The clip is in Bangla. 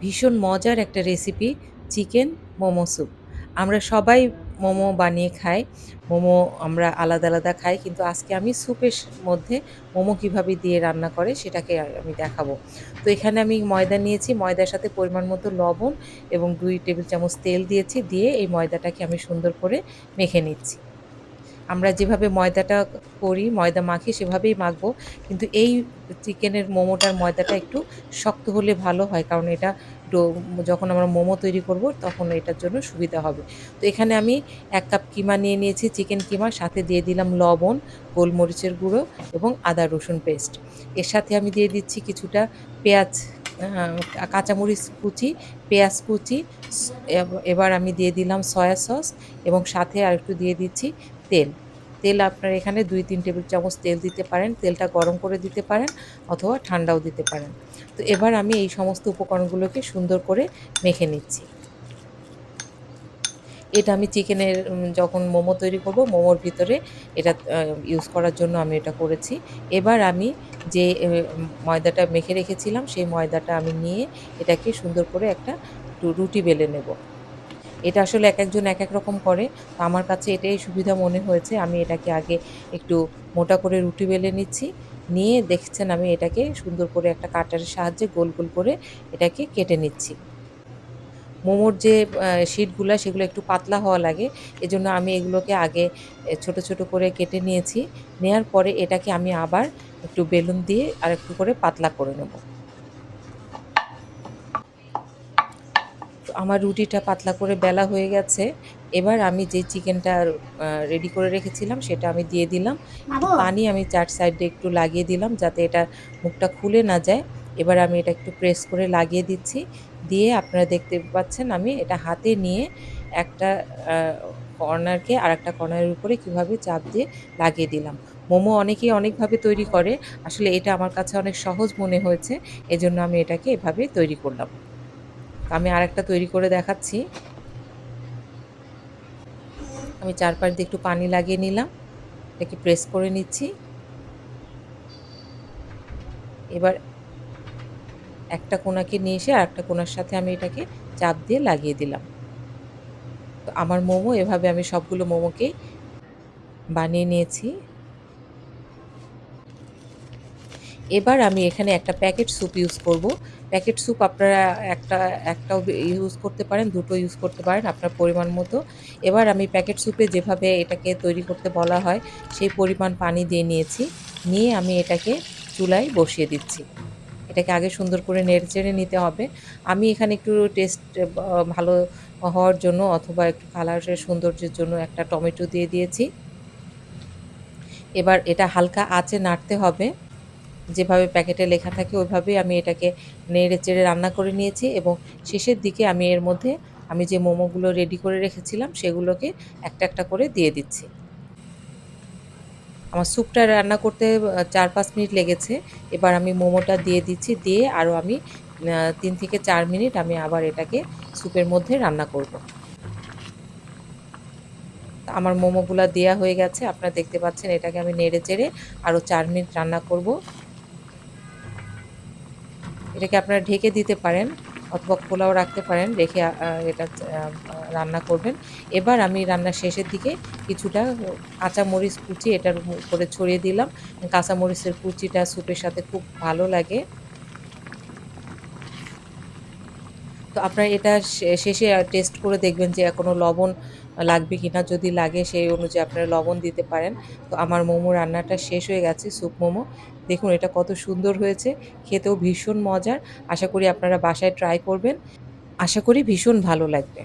ভীষণ মজার একটা রেসিপি চিকেন মোমো স্যুপ আমরা সবাই মোমো বানিয়ে খাই, মোমো আমরা আলাদা আলাদা খাই, কিন্তু আজকে আমি স্যুপের মধ্যে মোমো কীভাবে দিয়ে রান্না করে সেটাকে আমি দেখাবো। তো এখানে আমি ময়দা নিয়েছি, ময়দার সাথে পরিমাণ মতো লবণ এবং দুই টেবিল চামচ তেল দিয়েছি, দিয়ে এই ময়দাটাকে আমি সুন্দর করে মেখে নিচ্ছি। আমরা যেভাবে ময়দাটা করি, ময়দা মাখি সেভাবেই মাখবো। কিন্তু এই চিকেনের মোমোটার ময়দাটা একটু শক্ত হলে ভালো হয়, কারণ এটা যখন আমরা মোমো তৈরি করব তখন এটার জন্য সুবিধা হবে। তো এখানে আমি এক কাপ কিমা নিয়ে নিয়েছি, চিকেন কিমা, সাথে দিয়ে দিলাম লবণ, গোলমরিচের গুঁড়ো এবং আদা রসুন পেস্ট। এর সাথে আমি দিয়ে দিচ্ছি কিছুটা পেঁয়াজ কাঁচামরিচ কুচি, পেঁয়াজ কুচি এবার আমি দিয়ে দিলাম সয়া সস এবং সাথে আর একটু দিয়ে দিচ্ছি তেল। তেল আপনার এখানে দুই, তিন টেবিল চামচ তেল দিতে পারেন। তেলটা গরম করে দিতে পারেন অথবা ঠান্ডাও দিতে পারেন। তো এবার আমি এই সমস্ত উপকরণগুলোকে সুন্দর করে মেখে নিচ্ছি। এটা আমি চিকেনের যখন মোমো তৈরি করব, মোমোর ভিতরে এটা ইউজ করার জন্য আমি এটা করেছি। এবার আমি যে ময়দাটা মেখে রেখেছিলাম, সেই ময়দাটা আমি নিয়ে এটাকে সুন্দর করে একটা রুটি বেলে নেব। এটা আসলে এক একজন এক এক রকম করে। তো আমার কাছে এটাই সুবিধা মনে হয়েছে। আমি এটাকে আগে একটু মোটা করে রুটি বেলে নিচ্ছি। নিয়ে দেখছেন আমি এটাকে সুন্দর করে একটা কাটারের সাহায্যে গোল গোল করে এটাকে কেটে নিচ্ছি। মোমোর যে শিটগুলো সেগুলো একটু পাতলা হওয়া লাগে। এজন্য আমি এগুলোকে আগে ছোট ছোট করে কেটে নিয়েছি। নেয়ার পরে এটাকে আমি আবার একটু বেলুন দিয়ে আর একটু করে পাতলা করে নেব। আমার রুটিটা পাতলা করে বেলা হয়ে গেছে। এবার আমি যে চিকেনটা রেডি করে রেখেছিলাম সেটা আমি দিয়ে দিলাম। পানি আমি চার সাইডে একটু লাগিয়ে দিলাম যাতে এটা মুখটা খুলে না যায়। এবার আমি এটা একটু প্রেস করে লাগিয়ে দিচ্ছি। দিয়ে আপনারা দেখতে পাচ্ছেন আমি এটা হাতে নিয়ে একটা কর্নারকে আর একটা কর্নারের উপরে কীভাবে চাপ দিয়ে লাগিয়ে দিলাম। মোমো অনেকেই অনেকভাবে তৈরি করে। আসলে এটা আমার কাছে অনেক সহজ মনে হয়েছে। এজন্য আমি এটাকে এভাবে তৈরি করলাম। আমি আরেকটা তৈরি করে দেখাচ্ছি। আমি চারপাশ দিয়ে একটু পানি লাগিয়ে নিলাম। এটাকে প্রেস করে নিচ্ছি। এবার একটা কোনাকে নিয়ে এসে আর একটা কোনার সাথে আমি এটাকে চাপ দিয়ে লাগিয়ে দিলাম। তো আমার মোমো, এভাবে আমি সবগুলো মোমোকেই বানিয়ে নিয়েছি। এবার আমি এখানে একটা প্যাকেট স্যুপ ইউজ করব। প্যাকেট স্যুপ আপনারা একটা, একটাও ইউজ করতে পারেন দুটো ইউজ করতে পারেন আপনার পরিমাণ মতো। এবার আমি প্যাকেট স্যুপে যেভাবে এটাকে তৈরি করতে বলা হয়, সেই পরিমাণ পানি দিয়ে নিয়েছি। নিয়ে আমি এটাকে চুলায় বসিয়ে দিচ্ছি। এটাকে আগে সুন্দর করে নেড়ে নিতে হবে। আমি এখানে একটু টেস্ট ভালো হওয়ার জন্য অথবা একটু কালারের সৌন্দর্যের জন্য একটা টমেটো দিয়ে দিয়েছি। এবার এটা হালকা আঁচে নাড়তে হবে। যেভাবে প্যাকেটে লেখা থাকে, ওইভাবেই আমি এটাকে নেড়ে চেড়ে রান্না করে নিয়েছি এবং শেষের দিকে আমি এর মধ্যে আমি যে মোমোগুলো রেডি করে রেখেছিলাম, সেগুলোকে একটা একটা করে দিয়ে দিচ্ছি। আমার স্যুপটা রান্না করতে চার পাঁচ মিনিট লেগেছে। এবার আমি মোমোটা দিয়ে দিচ্ছি, দিয়ে আরও আমি তিন থেকে চার মিনিট আমি আবার এটাকে স্যুপের মধ্যে রান্না করব। আমার মোমোগুলো দেওয়া হয়ে গেছে, আপনারা দেখতে পাচ্ছেন এটাকে আমি নেড়ে চেড়ে আরও চার মিনিট রান্না করব। এটাকে আপনারা ঢেকে দিতে পারেন অথবা খোলাও রাখতে পারেন, রেখে এটা রান্না করবেন। এবার আমি রান্নার শেষের দিকে কিছুটা কাঁচামরিচ কুচি এটার উপরে ছড়িয়ে দিলাম। কাঁচামরিচের কুচিটা স্যুপের সাথে খুব ভালো লাগে। তো আপনারা এটা শেষে টেস্ট করে দেখবেন যে কোনো লবণ লাগবে কি না যদি লাগে সেই অনুযায়ী আপনারা লবণ দিতে পারেন। তো আমার মোমো রান্নাটা শেষ হয়ে গেছে, স্যুপ মোমো। দেখুন এটা কত সুন্দর হয়েছে, খেতেও ভীষণ মজার। আশা করি আপনারা বাসায় ট্রাই করবেন। আশা করি ভীষণ ভালো লাগবে।